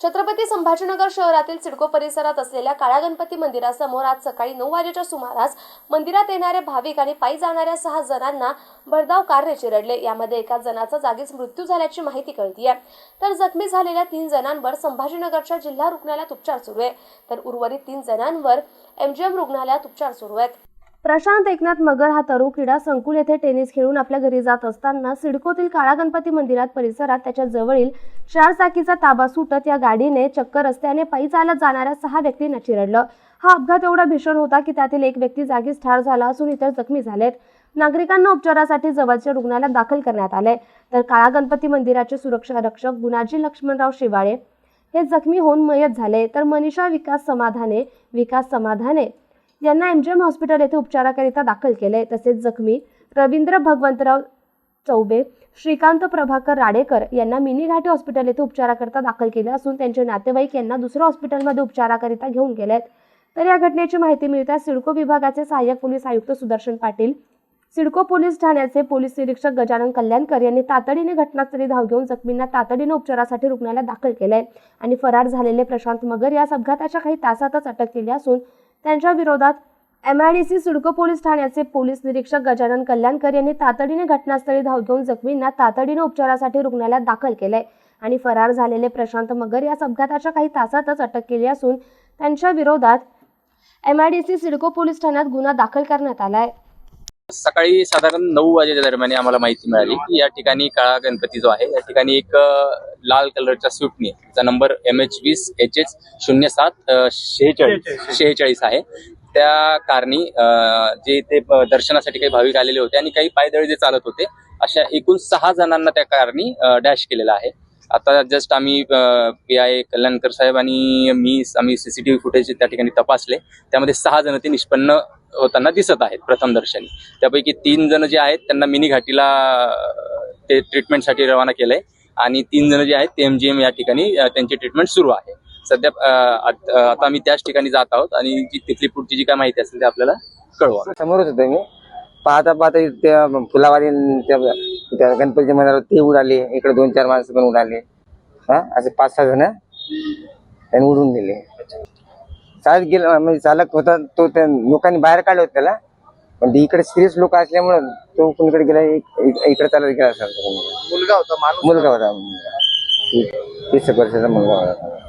छत्रपती संभाजीनगर शहरातील सिडको परिसरात असलेल्या काळा गणपती मंदिरासमोर आज सकाळी नऊ वाजेच्या सुमारास मंदिरात येणारे भाविक आणि पायी जाणाऱ्या सहा जणांना भरधाव कारने चिरडले यामध्ये एका जणाचा जागीच मृत्यू झाल्याची माहिती कळती आहे तर जखमी झालेल्या तीन जणांवर संभाजीनगरच्या जिल्हा रुग्णालयात उपचार सुरू आहे. तर उर्वरित तीन जणांवर एमजीएम रुग्णालयात उपचार सुरू आहेत. प्रशांत एकनाथ मगर हा तरुण क्रीडा संकुल येथे टेनिस खेळून आपल्या घरी जात असताना सिडकोतील काळा गणपती मंदिरात परिसरात त्याच्या जवळील चार चाकीचा ताबा सुटत या गाडीने चक्कर रस्त्याने पायी चालत जाणाऱ्या सहा व्यक्तींना चिरडलं. हा अपघात एवढा भीषण होता की त्यातील एक व्यक्ती जागीच ठार झाला असून इतर जखमी झालेत. नागरिकांना उपचारासाठी जवळच्या रुग्णालयात दाखल करण्यात आले. तर काळा गणपती मंदिराचे सुरक्षा रक्षक गुणाजी लक्ष्मणराव शिवाळे हे जखमी होऊन मयत झाले. तर मनीषा विकास समाधाने विकास समाधाने यांना एमजीएम हॉस्पिटल येथे उपचाराकरिता दाखल केले तसेच जखमी रवींद्र भगवंतराव चौबे श्रीकांत प्रभाकर राडेकर यांना मिनी घाटी हॉस्पिटल येथे उपचाराकरिता दाखल केले असून त्यांचे नातेवाईक यांना दुसऱ्या हॉस्पिटलमध्ये उपचाराकरिता घेऊन गेलेत. तर या घटनेची माहिती मिळताच सिडको विभागाचे सहाय्यक पोलीस आयुक्त सुदर्शन पाटील सिडको पोलीस ठाण्याचे पोलीस निरीक्षक गजानन कल्याणकर यांनी तातडीने घटनास्थळी धाव घेऊन जखमींना तातडीने उपचारासाठी रुग्णालयात दाखल केले आणि फरार झालेले प्रशांत मगर या अपघाताच्या काही तासातच अटक केली असून त्यांच्या विरोधात M I D C CIDCO police ठाण्याचे पोलीस निरीक्षक गजानन कल्याणकर यांनी तातडीने घटनास्थळी धाव घेऊन जखमींना तातडीने उपचारासाठी रुग्णालयात दाखल केलंय आणि फरार झालेले प्रशांत मगर यास अपघाताच्या काही तासातच अटक केली असून त्यांच्या विरोधात M I D C CIDCO police ठाण्यात गुन्हा दाखल करण्यात आला आहे सकाळी साधारण नऊ वाजेच्या दरम्यान आम्हाला माहिती मिळाली की या ठिकाणी काळा गणपती जो आहे या ठिकाणी एक लाल कलरच्या स्विफ्टने त्याचा नंबर एम एच वीस एच एच शून्य सात शेहेचाळीस शेहेचाळीस. आहे. त्या कारणी जे इथे दर्शनासाठी काही भाविक आलेले होते आणि काही पायदळी जे चालत होते अशा एकूण सहा जणांना त्या कारणी डॅश केलेला आहे. आता जस्ट आम्ही पी आय कल्याणकर साहेब आणि मी आम्ही सीसीटीव्ही फुटेज त्या ठिकाणी तपासले. त्यामध्ये सहा जण ते निष्पन्न होताना दिसत आहेत प्रथम दर्शनी. त्यापैकी तीन जण जे आहेत त्यांना मिनी घाटीला ते ट्रीटमेंटसाठी रवाना केलंय. आणि तीन जण जे आहेत ते एम जी एम या ठिकाणी त्यांची ट्रीटमेंट सुरू आहे. सध्या आता आम्ही त्याच ठिकाणी जात आहोत आणि जी तिथली पुढची जी काय माहिती असेल ते आपल्याला कळवा. समोरच होतो मी. पाहता पाहता त्या फुलावारी त्या त्या गणपतीच्या मंदिरावर ते उडाले इकडे दोन चार माणसं पण उडाले हा? असे पाच सहा जण त्यांनी उडून दिले. चालत गेला म्हणजे चालक होता तो त्या लोकांनी बाहेर काढलं होतं त्याला. पण ते इकडे सिरियस लोक असल्यामुळं तो कुणीकडे गेला इक- इक- इकडे चालत गेला तो. मुलगा होता माणूस मुलगा होता. तीस वर्षाचा मुलगा होता.